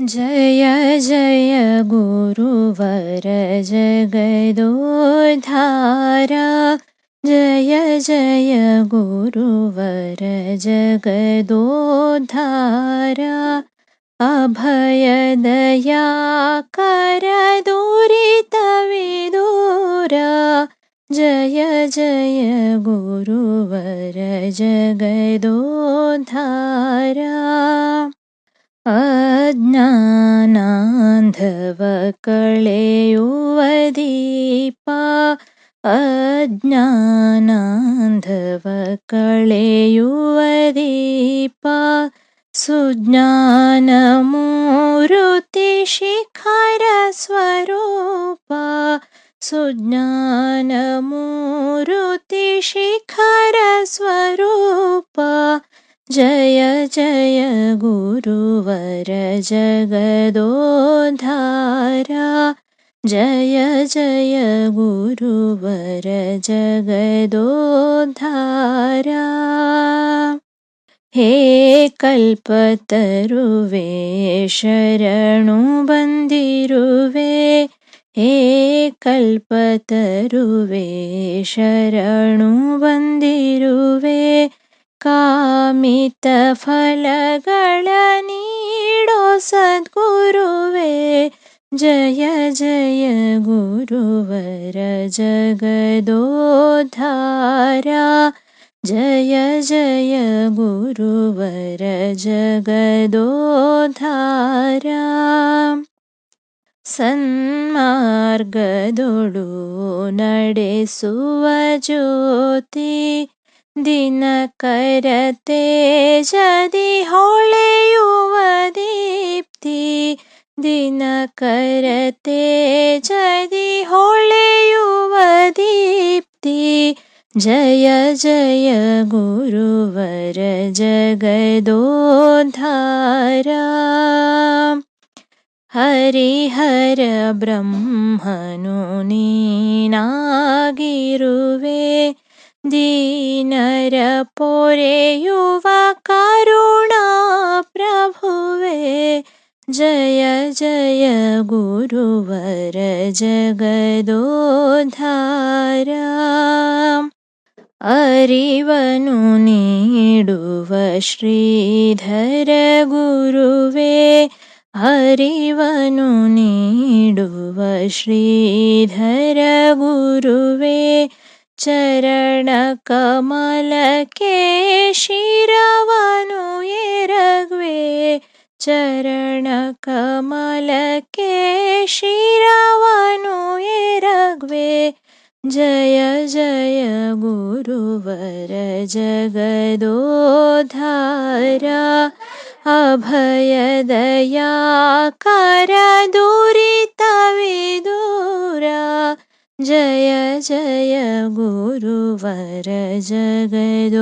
जय जय गुरुवर जगदोधारा। जय जय गुरुवर जगदोधारा। अभयदया करदुरितविदुरा जय जय गुरुवर जगदोधारा अज्ञानान्धव कळेयुवदीपा अज्ञानान्धव कळेयुवदीपा सुज्ञानमूरुतिशिखरस्वरूपा। सुज्ञानमूरुतिशिखरस्वरूपा जय जय गुरुवर जगदोधारा जय जय गुरुवर जगदोधारा हे कल्पतरुवे शरणु बन्दिरुवे। हे कल्पतरुवे शरणु बन्दिरुवे कामितफलगळनीडो सद्गुरुवे जय जय गुरुवर जगदोधारा जय जय गुरुवर जगदोधारा। सन्मार्गदोडु ದಿನಕರತೆ ಜದಿ ಹೊಳೆಯುವ ದೀಪ್ತಿ ದಿನಕರತೆ ಜದಿ ಹೊಳೆಯುವ ದೀಪ್ತಿ ಜಯ ಜಯ ಗುರುವರ ಜಗದೋದ್ಧಾರ ಹರಿಹರ ಬ್ರಹ್ಮನು ನೀನಾಗಿರುವೆ ದೀನ पोरेयुवा करुणा प्रभुवे। जय जय गुरुवर जगदोधारा। अरिवनुनीडुव श्रीधर गुरुवे। हरिवनुनीडुव श्रीधर गुरुवे चरणकमलके शिरवनुयेरग्वे चरणकमलके शिरवनुयेरग्वे जय जय गुरुवर जगदोधारा अभयदया करदुरितविदुरा जय जय गुरुवर जगदोधारा